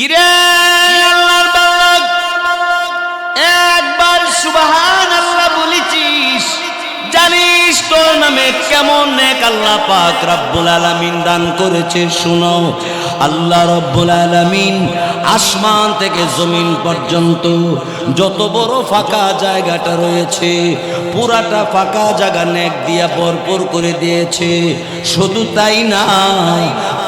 কিরে একবার জানিস তোর নামে কেমন নেক আল্লাহ পাক রব্বুল আলামিন দান করেছে, শুনো। আল্লাহ রব্বুল আলামিন আসমান থেকে জমিন পর্যন্ত যত বড় ফাঁকা জায়গাটা রয়েছে, পুরাটা ফাঁকা জায়গা নেক দিয়া ভরপুর করে দিয়েছে। শুধু তাই না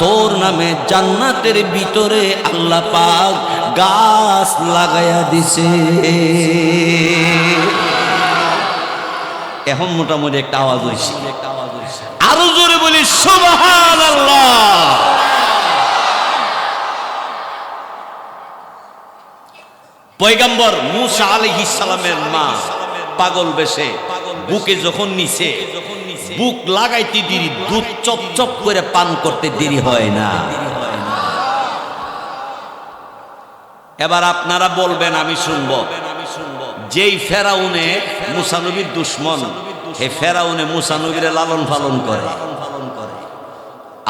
তোর নামে জান্নাতের ভিতরে আল্লাহ পাক গাছ লাগাইয়া দিছে। এখন মোটামুটি একটা আওয়াজ হয়েছে। আরও জোরে বলি সুবহান পয়গাম্বর মুসা আলাইহিস সালামের মা পাগল বেশে বুকে যখন নিছে বুক লাগাইতে দেরি দুধ চপ চপ করে পান করতে দেরি হয় না। এবার আপনারা বলবেন আমি শুনব। যেই ফেরাউনে মুসানবীর দুশ্মন এই ফেরাউনে মুসানবীরে লালন পালন করে।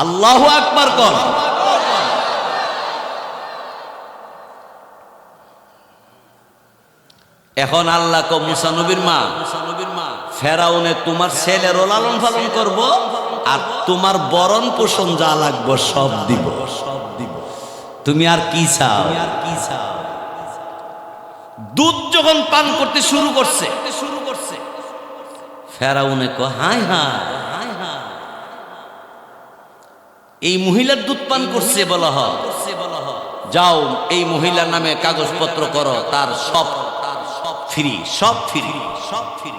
আল্লাহ আকবার কর। এখন আল্লাহ কো মুসানবীর মা, ফেরাউনে তোমার ছেলেরও লালন পালন করব আর তোমার বরণ পোষণ যা লাগবো সব দিব। সব দিব তুমি আর কি চাও আর কি চাও? দুধ যখন পান করতে শুরু করছে শুরু করছে ফেরাউনে কো হাই হাই এই মহিলার দুধ পান করছে বলা হয়। যাও, এই মহিলার নামে কাগজপত্র করো, তার সব তার সব ফ্রি সব ফ্রি সব ফ্রি।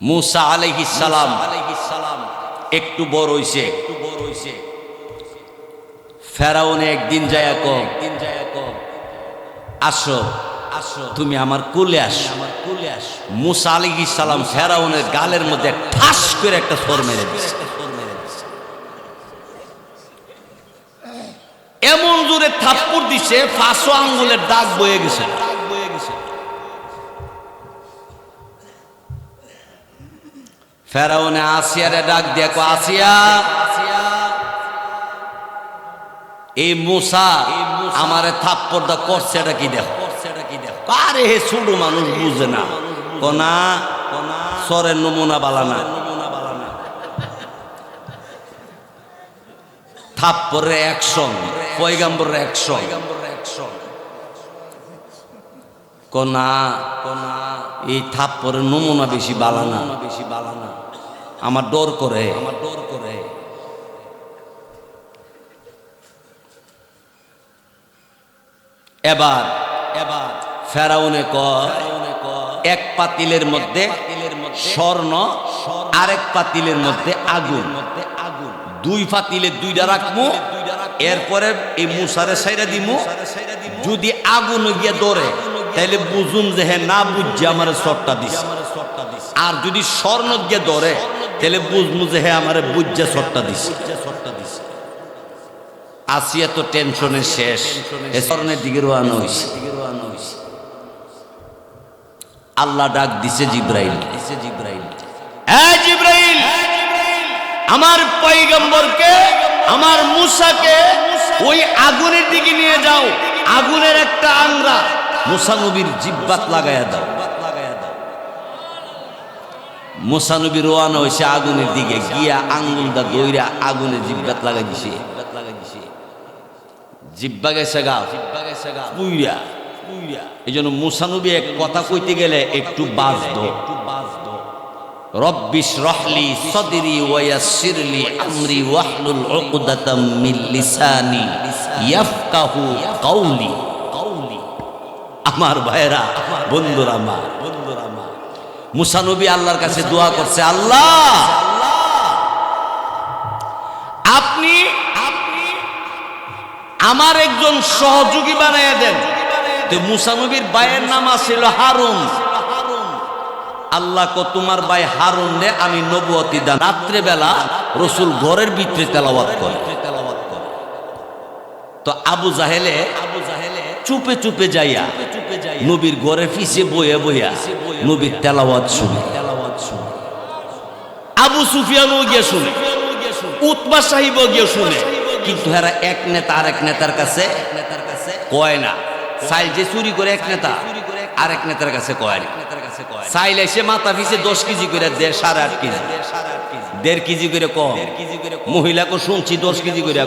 মুসা আলাইহিস সালাম একটু বড় হইছে একটু বড় হইছে। ফেরাউনে একদিন যায় কম দিন যায় কম আসো আসো। তুমি আমার কুলে আসো। আমার কুলে আসো। মুসা আলাইহিস সালাম ফেরাউনের গালের মধ্যে ঠাস করে একটা সর মেরে দিছে। এমন জোরে থাপ্পড় দিছে ফাঁসো আঙ্গুলের দাগ বয়ে গেছে। ফেরাউনে আসিয়ারে ডাক দিয়া কো আসিয়া। এই মুসা, আমারে থাপ্পড় দা করছে, এটা কি দেখো? আরে হে ছোট মানুষ, বুঝে না। কোনা সরের নমুনা বালানা থাপ্পরের অ্যাকশন, পয়গাম্বরের অ্যাকশন। কোনা কোনা এই থাপ্পরের নমুনা বেশি বালানা বেশি বালানা আমার ডর করে। আমার ডর করে এবার এবার ফেরাউনে এক পাতিলের মধ্যে স্বর্ণ আরেক পাতিলের মধ্যে আগুন। আগুন। দুই পাতিলে দুইটা রাখব এরপরে এই মুসারে সাইরা দিমু। যদি আগুন গিয়ে ধরে তাইলে বুঝুন যে হ্যাঁ না বুঝছে আমার শর্টটা দিছে। আর যদি স্বর্ণ গিয়ে ধরে তাহলে বুঝমু যে হ্যাঁ আমার বুঝছে শর্টটা দিছে। আসিয়া তো টেনশনে শেষ। এ স্বর্ণের দিকে রোয়ানো হয়েছে আল্লাহ ডাক দিছে জিব্রাইল। দিছে জিব্রাইল হ্যাঁ জিব্রাইল আমার পয়গম্বরকে, আমার মুসাকে ওই আগুনের দিকে নিয়ে যাও। আগুনের একটা আংরা। মুসানবীর জিব্বাত লাগাইয়া দাও। মুসানবী রোয়ানো হয়েছে আগুনের দিকে। গিয়া আঙ্গুলটা দইরা আগুনে জিব্বাত লাগাই দিছে। জিব্বা গেছে গা। পুইরা। এই জন্য মুসানবী এক কথা কইতে গেলে একটু বাজদ রব্বিশ রহলি সদরি ওয়াসিরলি আমরি ওয়াহলুল উকদাতাম মিন লিসানি ইয়াফকাহু কাউলি আমার ভাইরা বন্ধুরা মা বন্ধুরা মা মুসানবী আল্লাহর কাছে দোয়া করছে, আল্লাহ! আমার একজন সহযোগী বানাইয়া দেন। তো মুসানবীর ভাইয়ের নাম আছিল হারুন। আল্লাহ কো তোমার ভাই হারুন রে, আমি নবুয়তি দান। রাত্রে বেলা রসুল ঘরের ভিতরে তেলাওয়াত করে। তো আবু জাহেলে আবু জাহেলে চুপে চুপে যাইয়া নবীর ঘরে পিছে বইয়া বইয়া নবীর তেলাওয়াত শুনে। আবু সুফিয়ানও গিয়ে শুনে উৎমা সাহিব গিয়ে শুনে। কিন্তু হেরা এক নেতা আর এক নেতার কাছে কয় না। সাইল যে চুরি করে এক নেতা আর এক নেতার কাছে কয় না। সাইল এসে মাথা পিছে দশ কেজি করে দেড় সাড়ে আট কেজি। দেড় কেজি করে কম। মহিলাকে শুনছি দশ কেজি করে